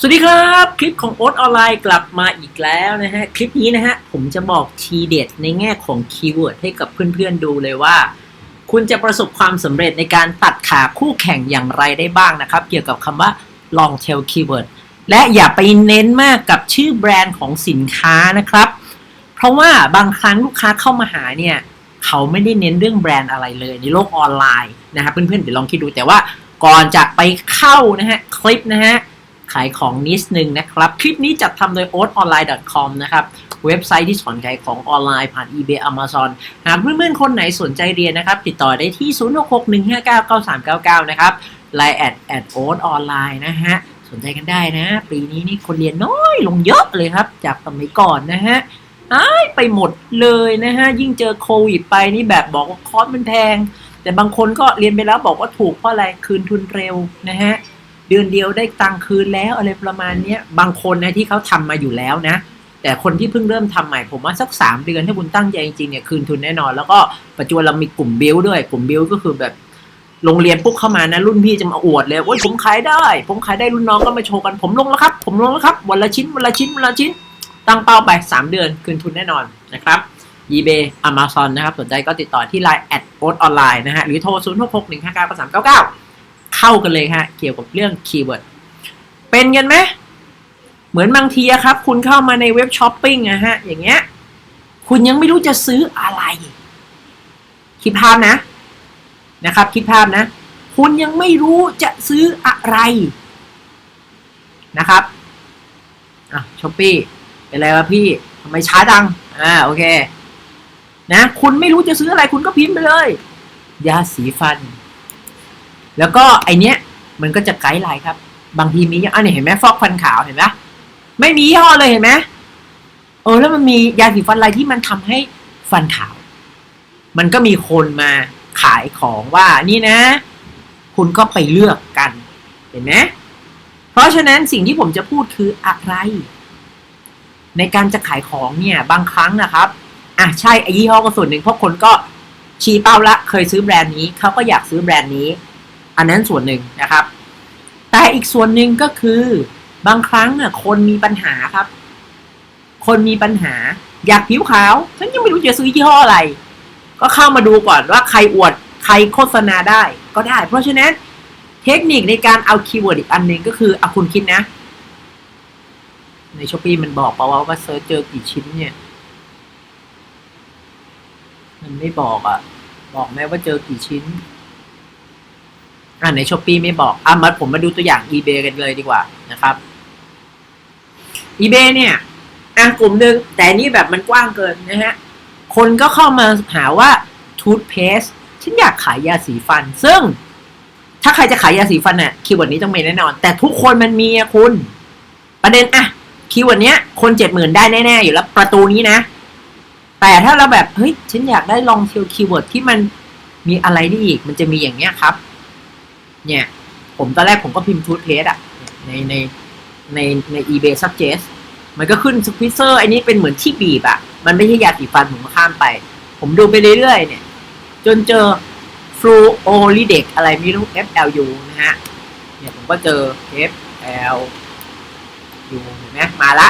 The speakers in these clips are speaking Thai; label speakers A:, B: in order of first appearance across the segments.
A: สวัสดีครับ คลิปของโอ๊ตออนไลน์กลับมาอีกแล้วนะฮะ คลิปนี้นะฮะ ผมจะบอกทีเด็ดในแง่ของคีย์เวิร์ดให้กับเพื่อนๆดูเลยว่า คุณจะประสบความสำเร็จในการตัดขาคู่แข่งอย่างไรได้บ้างนะครับ เกี่ยวกับคำว่า long tail keyword และอย่าไปเน้นมากกับชื่อแบรนด์ของสินค้านะครับ เพราะว่าบางครั้งลูกค้าเข้ามาหาเนี่ย เขาไม่ได้เน้นเรื่องแบรนด์อะไรเลย ในโลกออนไลน์นะครับเพื่อนๆเดี๋ยวลองคิดดูแต่ว่าก่อนจะไปเข้านะฮะคลิปนะฮะายของนิดนึงนะครับ คลิปนี้จัดทำโดย oatonline.com นะครับ เว็บไซต์ที่สอนขายของออนไลน์ผ่าน eBay Amazon หากเพื่อนๆ คนไหนสนใจเรียนนะครับ ติดต่อได้ที่ 0661599399 นะครับ Line แอดแอดโอ๊ตออนไลน์นะฮะ สนใจกันได้นะ ปีนี้นี่คนเรียนน้อยลงเยอะเลยครับ จากสมัยก่อนนะฮะหายไปหมดเลยนะฮะ ยิ่งเจอโควิดไปนี่แบบบอกว่าคอร์สมันแพง แต่บางคนก็เรียนไปแล้วบอกว่าถูกเพราะอะไรคืนทุนเร็วนะฮะ เดือนเดียวได้ตังค์คืนแล้วอะไรประมาณเนี้ยบางคนนะที่เขาทำมาอยู่แล้วนะ แต่คนที่เพิ่งเริ่มทำใหม่ผมว่าสักสามเดือนถ้าคุณตั้งใจจริงๆเนี่ยคืนทุนแน่นอน แล้วก็ปัจจุบันเรามีกลุ่มบิลด้วยกลุ่มบิลก็คือแบบโรงเรียนปุ๊บเข้ามานะรุ่นพี่จะมาอวดเลยโอ้ยผมขายได้ ผมขายได้รุ่นน้องก็มาโชว์กันผมลงแล้วครับ ผมลงแล้วครับวันละชิ้นวันละชิ้นวันละชิ้น ตั้งเป้าไป 3 เดือนคืนทุนแน่นอนนะครับ eBay Amazon นะครับสนใจก็ติดต่อที่ Line แอดโอออนไลน์นะฮะหรือโทร 0 6 6 1 5 9 3 9 9 เข้ากันเลยฮะ เกี่ยวกับเรื่องคีย์เวิร์ดเป็นกันไหมเหมือนบางทีครับ คุณเข้ามาในเว็บช้อปปิ้งอะฮะ อย่างเงี้ย คุณยังไม่รู้จะซื้ออะไร คิดภาพนะ นะครับ คิดภาพนะ คุณยังไม่รู้จะซื้ออะไรนะครับอะช้อปปี้เป็นไรวะพี่ทำไมช้าดังอ่าโอเค นะ คุณไม่รู้จะซื้ออะไรคุณก็พิมพ์ไปเลย ยาสีฟัน แล้วก็ไอเนี้ยมันก็จะไกด์ไลน์ครับ บางทีมีอะเนี่ยเห็นไหมฟอกฟันขาวเห็นไหมไม่มียี่ห้อเลยเห็นไหมเออแล้วมันมียาสีฟันอะไรที่มันทำให้ฟันขาว มันก็มีคนมาขายของว่านี่นะ คุณก็ไปเลือกกัน เห็นไหมเพราะฉะนั้นสิ่งที่ผมจะพูดคืออะไร ในการจะขายของเนี่ยบางครั้งนะครับอะใช่ไอ้ยี่ห้อก็ส่วนหนึ่งเพราะคนก็ชี้เป้าละ เคยซื้อแบรนด์นี้เขาก็อยากซื้อแบรนด์นี้ อันนั้นส่วนหนึ่งนะครับ แต่อีกส่วนหนึ่งก็คือบางครั้งอะคนมีปัญหาครับ คนมีปัญหา อยากผิวขาว ฉันยังไม่รู้จะซื้อยี่ห้ออะไร ก็เข้ามาดูก่อนว่าใครอวดใครโฆษณาได้ก็ได้ เพราะฉะนั้นเทคนิคในการเอาคีย์เวิร์ดอีกอันหนึ่งก็คือเอาคุณคิดนะ ในช้อปปี้มันบอกเปล่าว่าว่าเซิร์ชเจอกี่ชิ้นเนี่ย มันไม่บอกอะบอกแม้ว่าเจอกี่ชิ้น อ่าในช้อปปีไม่บอกอะมาผมมาดูตัวอย่าง eBay กันเลยดีกว่านะครับ eBay เนี่ยอะกลุ่มหนึ่งแต่นี่แบบมันกว้างเกินนะฮะ คนก็เข้ามาหาว่า toothpaste ฉันอยากขายยาสีฟัน ซึ่ง ถ้าใครจะขายยาสีฟันเนี่ยคีย์เวิร์ดนี้ต้องมีแน่นอน แต่ทุกคนมันมีอะคุณ ประเด็นอะคีย์เวิร์ดเนี้ย คนเจ็ดหมื่นได้แน่ๆอยู่แล้วประตูนี้นะ แต่ถ้าเราแบบ เฮ้ย ฉันอยากได้ลองเทียวคีย์เวิร์ดที่มันมีอะไรได้อีก มันจะมีอย่างเงี้ยครับ เนี่ย ผมตอนแรกผมก็พิมพ์ทูเพสอะในในในใน eBay suggest มันก็ขึ้นสควิเซอร์อันนี้เป็นเหมือนที่บีบอะมันไม่ใช่ยาสีฟันผมก็ข้ามไป ผมดูไปเรื่อยๆเนี่ย จนเจอฟลูโอลิเด็กอะไรไม่รู้ FLU นะฮะ เนี่ยผมก็เจอ FLU เห็นไหมมาละ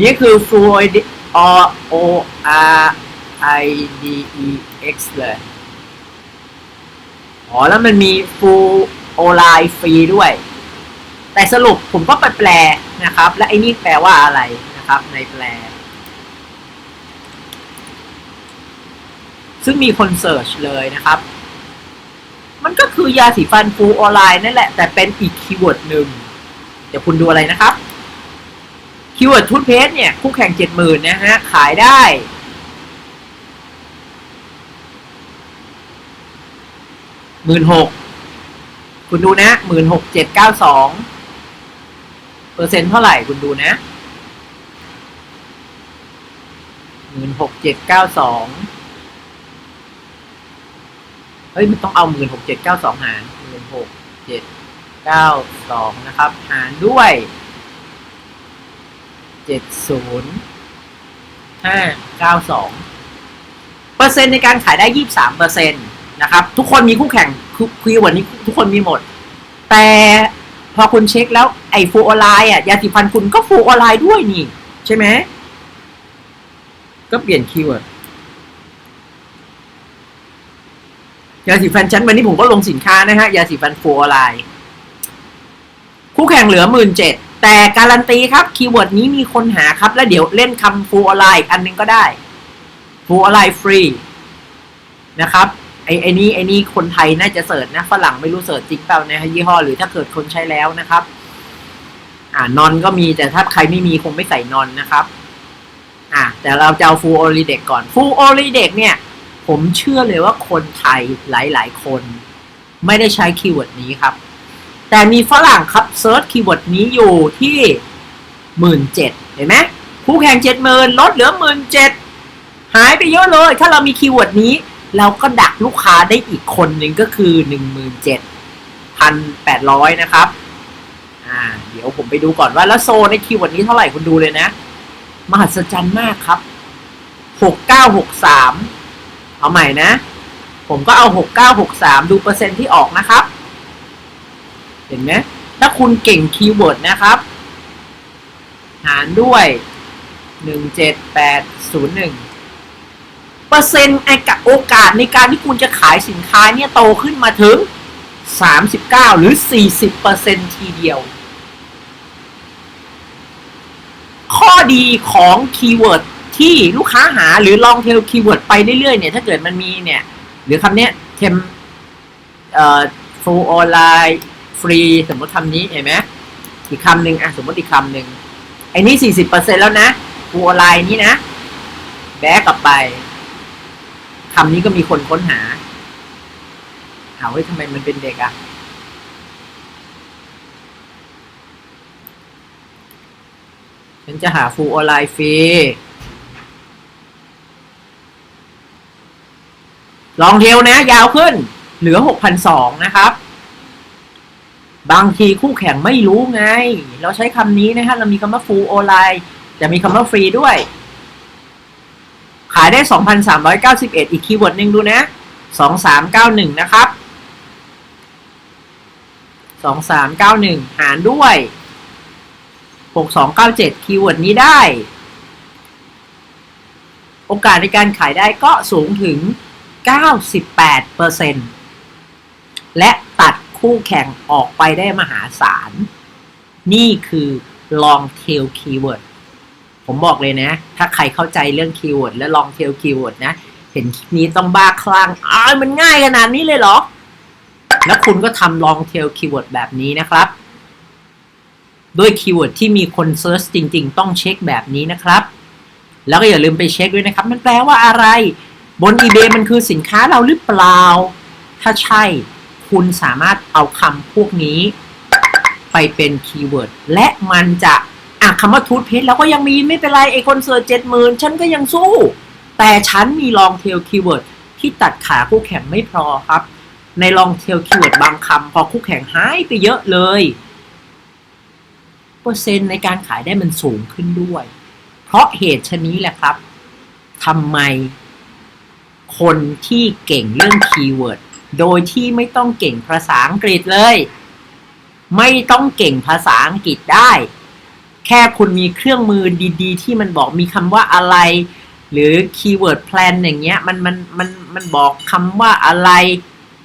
A: นี่คือฟลู O O R I D E X เลย อ๋อแล้วมันมีฟูโอไลฟรีด้วย แต่สรุปผมก็ไปแปลนะครับ และไอ้นี่แปลว่าอะไรนะครับ ในแปล ซึ่งมีคนเสิร์ชเลยนะครับ มันก็คือยาสีฟันฟูออไลน์นั่นแหละ แต่เป็นอีกคีย์เวิร์ดหนึ่ง เดี๋ยวคุณดูอะไรนะครับคีย์เวิร์ดทูตเพสเนี่ย คู่แข่งเจ็ดหมื่นนะฮะ ขายได้ หมื่นหกคุณดูนะหมื่นหกเจ็ดเก้าสองเปอร์เซ็นต์เท่าไหร่คุณดูนะหมื่นหกเจ็ดเก้าสองเฮ้ยมันต้องเอาหมื่นหกเจ็ดเก้าสองหารหมื่นหกเจ็ดเก้าสองนะครับ หารด้วยเจ็ดศูนย์ห้าเก้าสองเปอร์เซ็นต์ในการขายได้ยี่สามเปอร์เซ็นต์ นะครับ ทุกคนมีคู่แข่งคือคีย์เวิร์ดนี้ทุกคนมีหมด แต่พอคุณเช็คแล้วไอ้ฟูโอนไลน์อะยาสีฟันคุณก็ฟูโอนไลน์ด้วยนี่ ใช่ไหมก็เปลี่ยนคีย์เวิร์ดยาสีฟันชั้นวันนี้ผมก็ลงสินค้านะฮะยาสีฟันฟูโอนไลน์คู่แข่งเหลือหมื่นเจ็ดแต่การันตีครับคีย์เวิร์ดนี้มีคนหาครับ แล้วเดี๋ยวเล่นคำฟูโอนไลน์อันหนึงก็ได้ฟูโอนไลน์ฟรีนะครับ ไอ้ไอ้นี้ไอ้นี้คนไทยน่าจะเสิร์ชนะฝรั่งไม่รู้เสิร์ชจริงเปล่านะยี่ห้อหรือถ้าเกิดคนใช้แล้วนะครับ อ่านอนก็มีแต่ถ้าใครไม่มีคงไม่ใส่นอนนะครับอ่าแต่เราจะเอาฟูโอลิเด็กก่อนฟูโอลิเด็กเนี่ย ผมเชื่อเลยว่าคนไทยหลาย ๆ คน ไม่ได้ใช้คีย์เวิร์ดนี้ครับ แต่มีฝรั่งครับเซิร์ชคีย์เวิร์ดนี้อยู่ที่หมื่นเจ็ดเห็นไหมคู่แข่งเจ็ดหมื่นลดเหลือหมื่นเจ็ดหายไปเยอะเลย ถ้าเรามีคีย์เวิร์ดนี้ เราก็ดักลูกค้าได้อีกคนหนึ่งก็คือหนึ่งหมื่นเจ็ดพันแปดร้อยนะครับ อ่า เดี๋ยวผมไปดูก่อนว่าแล้วโซในคีย์เวิร์ดนี้เท่าไหร่คุณดูเลยนะ มหัศจรรย์มากครับหกเก้าหกสามเอาใหม่นะ ผมก็เอาหกเก้าหกสามดูเปอร์เซ็นต์ที่ออกนะครับ เห็นไหมถ้าคุณเก่งคีย์เวิร์ดนะครับ หารด้วยหนึ่ง เปอร์เซ็นต์ไอ้กับโอกาสในการที่คุณจะขายสินค้าเนี่ยโตขึ้นมาถึงสามสิบเก้าหรือสี่สิบเปอร์เซ็นทีเดียว ข้อดีของคีย์เวิร์ดที่ลูกค้าหาหรือลองเทลคีย์เวิร์ดไปเรื่อยๆเนี่ยถ้าเกิดมันมีเนี่ย หรือคำเนี้ยเทมเอ่อฟูออนไลน์ฟรีสมมติคำนี้เห็นไหมอีกคำหนึ่งอะสมมติอีกคำหนึ่งไอ้นี่สี่สิบเปอร์เซ็นแล้วนะฟูออนไลน์นี่นะ แบกกลับไป คำนี้ก็มีคนค้นหาเอาเฮ้ยทำไมมันเป็นเด็กอะฉันจะหาฟูออนไลน์ฟรีลองเทลนะ ยาวขึ้น เหลือ 6,200 นะครับ บางทีคู่แข่งไม่รู้ไง เราใช้คำนี้นะฮะ เรามีคำว่าฟูออนไลน์จะมีคำว่าฟรีด้วย ขายได้ 2,391 อีกคีย์เวิร์ดหนึ่งดูนะ 2391 นะครับ 2391 หารด้วย 6297 คีย์เวิร์ดนี้ได้ โอกาสในการขายได้ก็สูงถึง 98%และตัดคู่แข่งออกไปได้มหาศาล นี่คือ long tail keyword ผมบอกเลยนะ ถ้าใครเข้าใจเรื่องคีย์เวิร์ดและ long tail keyword นะ เห็นคลิปนี้ต้องบ้าคลั่งอ้ามันง่ายขนาดนี้เลยเหรอ แล้วคุณก็ทำ long tail keyword แบบนี้นะครับ ด้วยคีย์เวิร์ดที่มีคนเซิร์ชจริง ๆ ต้องเช็คแบบนี้นะครับ แล้วก็อย่าลืมไปเช็คด้วยนะครับ มันแปลว่าอะไร บน eBay มันคือสินค้าเราหรือเปล่า ถ้าใช่คุณสามารถเอาคำพวกนี้ ไปเป็นคีย์เวิร์ดและมันจะ คำว่าทูธเพจแล้วก็ยังมีไม่เป็นไรไอคนเสิร์ชเจ็ดหมื่นฉันก็ยังสู้ แต่ฉันมีลองเทลคีย์เวิร์ดที่ตัดขาคู่แข่งไม่พอครับ ในลองเทลคีย์เวิร์ดบางคำพอคู่แข่งหายไปเยอะเลย เปอร์เซ็นต์ในการขายได้มันสูงขึ้นด้วย เพราะเหตุชนนี้แหละครับทำไมคนที่เก่งเรื่องคีย์เวิร์ดโดยที่ไม่ต้องเก่งภาษาอังกฤษเลย ไม่ต้องเก่งภาษาอังกฤษได้ ค่คุณมีเครื่องมือดีๆ ที่มันบอกมีคำว่าอะไร หรือคีย์เวิร์ดแพลนอย่างเงี้ยมันมันมันมันบอกคำว่าอะไร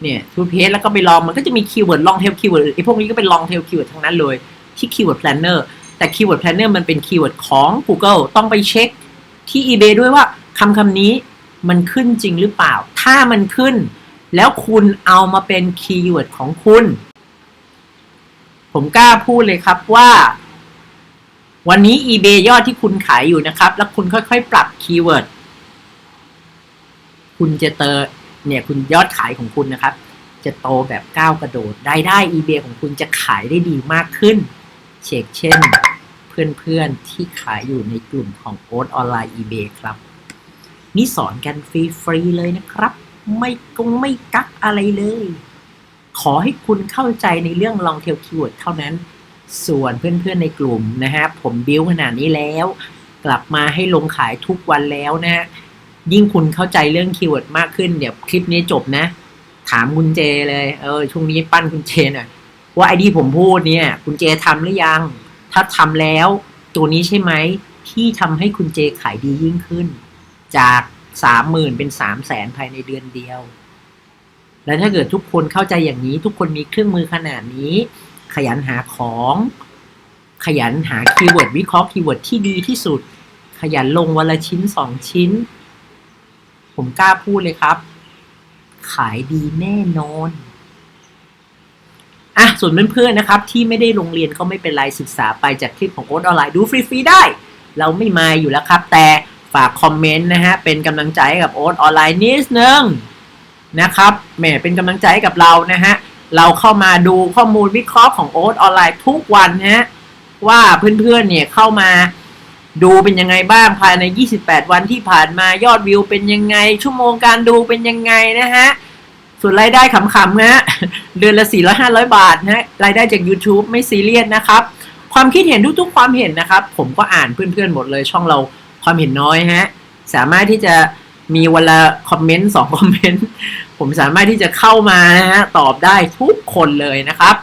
A: เนี่ยทูเพจแล้วก็ไปลองมันก็จะมีคีย์เวิร์ดลองเทลคีย์เวิร์ดไอพวกนี้ก็เป็นลองเทลคีย์เวิร์ดทั้งนั้นเลยที่คีย์เวิร์ดแพลนเนอร์แต่คีย์เวิร์ดแพลนเนอร์มันเป็นคีย์เวิร์ดของ Google ต้องไปเช็คที่ eBay ด้วยว่าคำคำนี้มันขึ้นจริงหรือเปล่า ถ้ามันขึ้น แล้วคุณเอามาเป็นคีย์เวิร์ดของคุณ ผมกล้าพูดเลยครับว่า วันนี้ eBay ยอดที่คุณขายอยู่นะครับ แล้วคุณค่อยๆ ปรับคีย์เวิร์ดคุณจะเตอเนี่ยคุณยอดขายของคุณนะครับ จะโตแบบก้าวกระโดดรายได้ eBay ของคุณจะขายได้ดีมากขึ้น เชกเช่น เพื่อนๆที่ขายอยู่ในกลุ่มของโอ๊ตออนไลน์ eBay ครับ นี่สอนกันฟรีๆเลยนะครับ ไม่กงไม่กักอะไรเลย ขอให้คุณเข้าใจในเรื่องลองเทลคีย์เวิร์ดเท่านั้น ส่วนเพื่อนๆในกลุ่มนะฮะผมบิ้วขนาดนี้แล้ว กลับมาให้ลงขายทุกวันแล้วนะฮะยิ่งคุณเข้าใจเรื่องคีย์เวิร์ดมากขึ้น เดี๋ยวคลิปนี้จบนะ ถามคุณเจเลยเออช่วงนี้ปั้นคุณเจหน่อยว่าไอ้ที่ผมพูดเนี่ย คุณเจทำหรือยัง ถ้าทำแล้ว ตัวนี้ใช่ไหมที่ทำให้คุณเจขายดียิ่งขึ้น จากสามหมื่นเป็นสามแสนภายในเดือนเดียว แล้วถ้าเกิดทุกคนเข้าใจอย่างนี้ ทุกคนมีเครื่องมือขนาดนี้ ขยันหาของ ขยันหาคีย์เวิร์ดวิเคราะห์คีย์เวิร์ดที่ดีที่สุด ขยันลงวันละชิ้นสองชิ้น ผมกล้าพูดเลยครับ ขายดีแน่นอนอะส่วนเพื่อนๆนะครับ ที่ไม่ได้โรงเรียนก็ไม่เป็นไรศึกษาไปจากคลิปของโอ๊ตออนไลน์ดูฟรีๆได้ เราไม่มาอยู่แล้วครับ แต่ฝากคอมเมนต์นะฮะ เป็นกำลังใจให้กับโอ๊ตออนไลน์นิดนึงนะครับแหมเป็นกำลังใจให้กับเรานะฮะ เราเข้ามาดูข้อมูลวิเคราะห์ของโอ๊ตออนไลน์ทุกวันนะฮะว่าเพื่อนๆเนี่ยเข้ามาดูเป็นยังไงบ้างภายใน 28 วันที่ผ่านมายอดวิวเป็นยังไง ชั่วโมงการดูเป็นยังไงนะฮะส่วนรายได้ขำๆนะฮะเดือนละ 400 500 บาทนะฮะรายได้จาก YouTube ไม่ซีเรียสนะครับ ความคิดเห็นทุกๆ ความเห็นนะครับ ผมก็อ่านเพื่อนๆหมดเลยช่องเราความเห็นน้อยฮะสามารถที่จะ มีวันละคอมเมนต์สองคอมเมนต์ผมสามารถที่จะเข้ามานะฮะตอบได้ทุกคนเลยนะครับ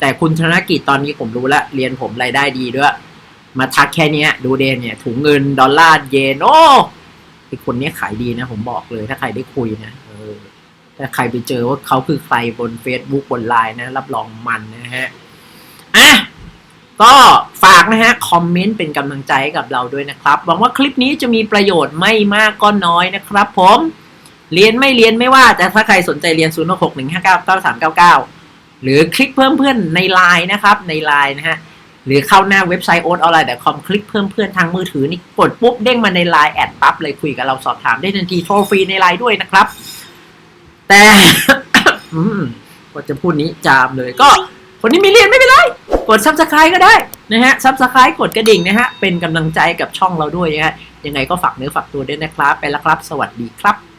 A: แต่คุณธนกิจตอนนี้ผมรู้ล้วเรียนผมรายได้ดีด้วย มาทักแค่นี้ดูเดนเนี่ย ถุงเงินดอลลาร์เยนโอ้ไอคนนี้ขายดีนะ ผมบอกเลยถ้าใครได้คุยนะเออถ้าใครไปเจอว่าเขาคือใครบน Facebook บนไลน์นะ รับรองมันนะฮะอะ ก็ฝากนะฮะ คอมเมนต์เป็นกำลังใจให้กับเราด้วยนะครับ หวังว่าคลิปนี้จะมีประโยชน์ไม่มากก็น้อยนะครับผม เรียนไม่เรียนไม่ว่าแต่ถ้าใครสนใจเรียน 0 6 1 5 9 9 3 9 9 หรือคลิกเพิ่มเพื่อนในไลน์นะครับ ในไลน์นะฮะ หรือเข้าหน้าเว็บไซต์ o a t o n l i n e c o m คลิกเพิ่มเพื่อนทางมือถือนี่กดปุ๊บเด้งมาในไลน์แอดปั๊บเลยคุยกับเราสอบถามได้ทันทีโทรฟรีในไลน์ด้วยนะครับ แต่ก็จะพูดนี้จามเลยก็คนที่มีเรียนไม่เป็นไร กด subscribe ก็ได้นะฮะ subscribe กดกระดิ่งนะฮะ เป็นกำลังใจกับช่องเราด้วยนะฮะ ยังไงก็ฝากเนื้อฝากตัวด้วยนะครับ ไปแล้วครับ สวัสดีครับ